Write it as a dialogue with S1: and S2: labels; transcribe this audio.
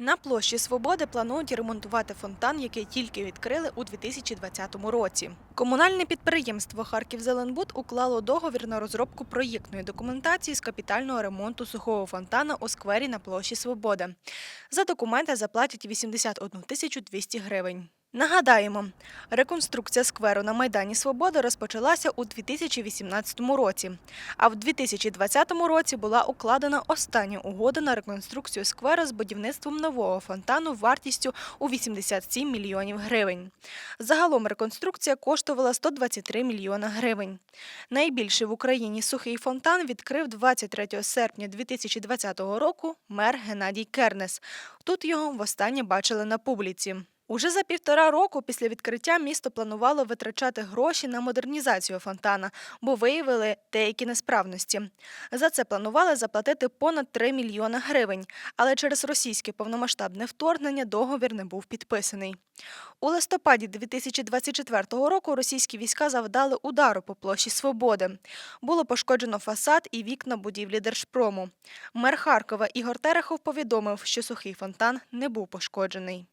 S1: На площі Свободи планують ремонтувати фонтан, який тільки відкрили у 2020 році. Комунальне підприємство Харківзеленбуд уклало договір на розробку проєктної документації з капітального ремонту сухого фонтана у сквері на площі Свободи. За документи заплатять 81 тисячу 200 гривень. Нагадаємо, реконструкція скверу на Майдані Свободи розпочалася у 2018 році, а в 2020 році була укладена остання угода на реконструкцію скверу з будівництвом нового фонтану вартістю у 87 мільйонів гривень. Загалом реконструкція коштувала 123 мільйона гривень. Найбільший в Україні сухий фонтан відкрив 23 серпня 2020 року мер Геннадій Кернес. Тут його востаннє бачили на публіці. Уже за півтора року після відкриття місто планувало витрачати гроші на модернізацію фонтана, бо виявили деякі несправності. За це планували заплатити понад 3 мільйона гривень, але через російське повномасштабне вторгнення договір не був підписаний. У листопаді 2024 року російські війська завдали удару по площі Свободи. Було пошкоджено фасад і вікна будівлі Держпрому. Мер Харкова Ігор Терехов повідомив, що сухий фонтан не був пошкоджений.